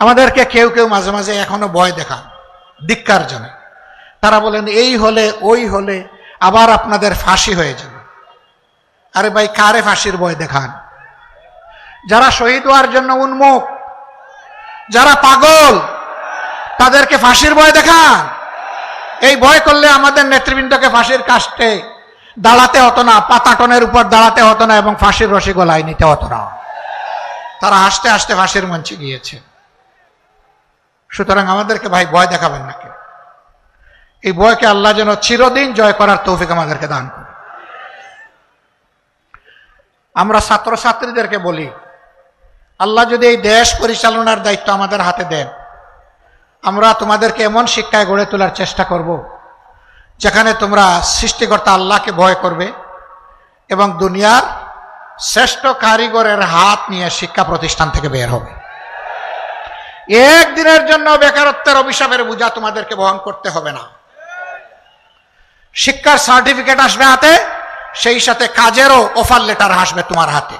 আমাদেরকে কেউ কেউ মাঝে মাঝে এখনও ভয় দেখান, ধিক্কার জন্য তারা বলেন, এই হলে, ওই হলে আবার আপনাদের ফাঁসি হয়ে যাবে। আরে ভাই, কারে ফাঁসির ভয় দেখান? যারা শহীদ হওয়ার জন্য উন্মুখ, যারা পাগল, তাদেরকে ফাঁসির ভয় দেখান। এই ভয় করলে আমাদের নেতৃবৃন্দকে ফাঁসির কাস্টে দাঁড়াতে হতো না, পাতাটনের উপর দাঁড়াতে হতো না এবং ফাঁসির রসি গলায় নিতে হতো না। তারা হাসতে হাসতে ফাঁসির মঞ্চে গিয়েছে। সুতরাং আমাদেরকে ভাই ভয় দেখাবেন না কেউ। এই ভয়কে আল্লাহ যেন চিরদিন জয় করার তৌফিক আমাদেরকে দান করে আমরা ছাত্রছাত্রীদেরকে বলি, আল্লাহ যদি এই দেশ পরিচালনার দায়িত্ব আমাদের হাতে দেন, আমরা তোমাদেরকে এমন শিক্ষায় গড়ে তোলার চেষ্টা করব, যেখানে তোমরা সৃষ্টিকর্তা আল্লাহকে ভয় করবে এবং দুনিয়ার শ্রেষ্ঠ কারিগরের হাত নিয়ে শিক্ষা প্রতিষ্ঠান থেকে বের হবে। একদিনের জন্য বেকারত্বের অভিশাপের বোঝা তোমাদেরকে বহন করতে হবে না। শিক্ষার সার্টিফিকেট আসবে হাতে, সেই সাথে কাজেরও অফার লেটার আসবে তোমার হাতে।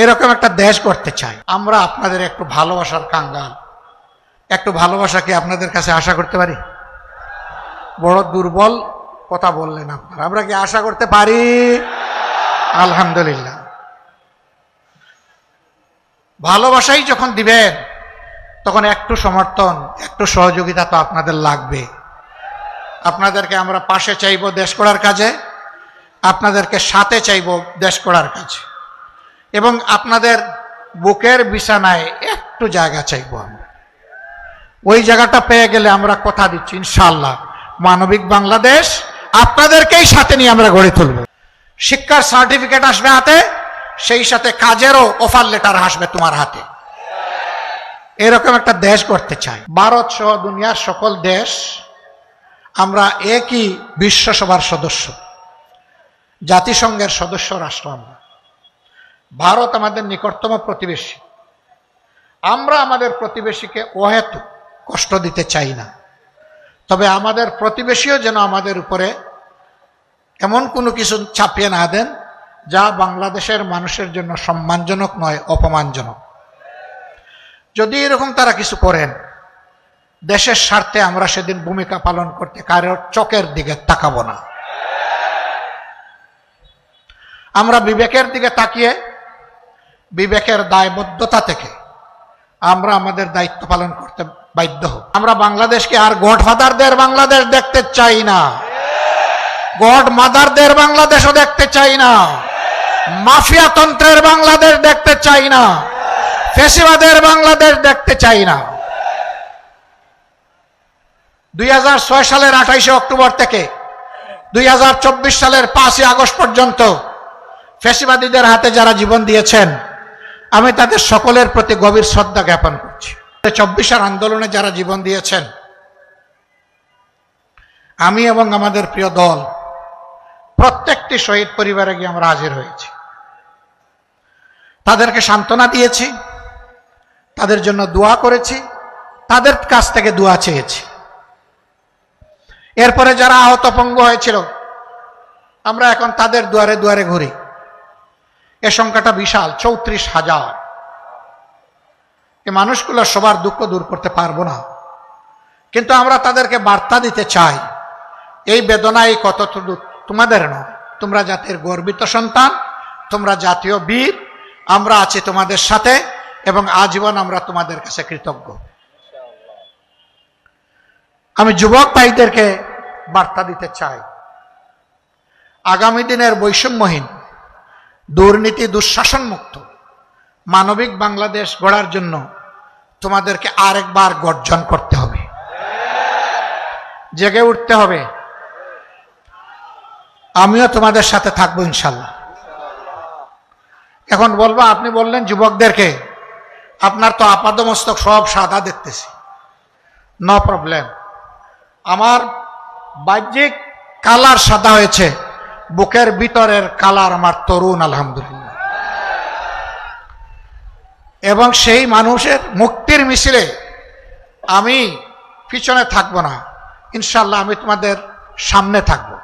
এরকম একটা দেশ করতে চাই। আমরা আপনাদের একটু ভালোবাসার কাঙ্গাল। একটু ভালোবাসা কি আপনাদের কাছে আশা করতে পারি? বড় দুর্বল কথা বললেন আপনারা। আমরা কি আশা করতে পারি? আলহামদুলিল্লাহ। ভালোবাসাই যখন দিবেন, তখন একটু সমর্থন, একটু সহযোগিতা তো আপনাদের লাগবে। আপনাদেরকে আমরা পাশে চাইব দেশ করার কাজে, আপনাদেরকে সাথে চাইব দেশ করার কাজে। এবং আপনাদের বুকের বিছানায় একটু জায়গা চাইব আমরা। ওই জায়গাটা পেয়ে গেলে আমরা কথা দিচ্ছি ইনশাল্লাহ মানবিক বাংলাদেশ আপনাদেরকেই সাথে নিয়ে আমরা গড়ে তুলব। শিক্ষার সার্টিফিকেট আসবে হাতে সেই সাথে কাজেরও অফার লেটার আসবে তোমার হাতে। এরকম একটা দেশ করতে চাই। ভারত সহ দুনিয়ার সকল দেশ, আমরা একই বিশ্বসভার সদস্য। জাতিসংঘের সদস্য রাষ্ট্র আমরা। ভারত আমাদের নিকটতম প্রতিবেশী। আমরা আমাদের প্রতিবেশীকে অহেতু কষ্ট দিতে চাই না। তবে আমাদের প্রতিবেশীও যেন আমাদের উপরে এমন কোনো কিছু ছাপিয়ে না দেন যা বাংলাদেশের মানুষের জন্য সম্মানজনক নয়, অপমানজনক। যদি এরকম তারা কিছু করেন, দেশের স্বার্থে আমরা সেদিন ভূমিকা পালন করতে কারোর চোখের দিকে তাকাবো না। আমরা বিবেকের দিকে তাকিয়ে, বিবেকের দায়বদ্ধতা থেকে আমরা আমাদের দায়িত্ব পালন করতে বাধ্য হব। আমরা বাংলাদেশকে আর গডফাদারদের বাংলাদেশ দেখতে চাই না। গড মাদারদের বাংলাদেশও দেখতে চাই না। মাফিয়া তন্ত্রের বাংলাদেশ দেখতে চাই না। ফেসিবাদের বাংলাদেশ দেখতে চাই না। দুই হাজার ছয় সালের আঠাইশে অক্টোবর থেকে দুই হাজার চব্বিশ সালের পাঁচই আগস্ট পর্যন্ত ফেসিবাদীদের হাতে যারা জীবন দিয়েছেন, আমি তাদের সকলের প্রতি গভীর শ্রদ্ধা জ্ঞাপন করছি। চব্বিশের আন্দোলনে যারা জীবন দিয়েছেন, আমি এবং আমাদের প্রিয় দল প্রত্যেকটি শহীদ পরিবারে গিয়ে আমরা হাজির হয়েছি। তাদেরকে সান্ত্বনা দিয়েছি, তাদের জন্য দোয়া করেছি, তাদের কাছ থেকে দোয়া চেয়েছি। এরপরে যারা আহত পঙ্গ হয়েছিল, আমরা এখন তাদের দুয়ারে দুয়ারে ঘুরি। এ সংখ্যাটা বিশাল, চৌত্রিশ হাজার। এ মানুষগুলো সবার দুঃখ দূর করতে পারব না। কিন্তু আমরা তাদেরকে বার্তা দিতে চাই, এই বেদনা এই কতটুকু তোমাদের নয়। তোমরা জাতির গর্বিত সন্তান, তোমরা জাতীয় বীর, আমরা আছি তোমাদের সাথে এবং আজীবন আমরা তোমাদের কাছে কৃতজ্ঞ। আমি যুবক ভাইদেরকে বার্তা দিতে চাই। আগামী দিনের বৈষম্যহীন, দুর্নীতি দুঃশাসন মুক্ত মানবিক বাংলাদেশ গড়ার জন্য তোমাদেরকে আরেকবার গর্জন করতে হবে। জেগে উঠতে হবে। আমিও তোমাদের সাথে থাকব ইনশাল্লাহ। এখন বলব, আপনি বললেন যুবকদেরকে, আপনার তো আপাদমস্তক সব সাদা দেখতেছি। নো প্রবলেম আমার বাহ্যিক কালার সাদা হয়েছে, বুকের ভিতরের কালার আমার তরুণ, আলহামদুলিল্লাহ। এবং সেই মানুষের মুক্তির মিছিলে আমি পিছনে থাকব না। ইনশাল্লাহ আমি তোমাদের সামনে থাকব।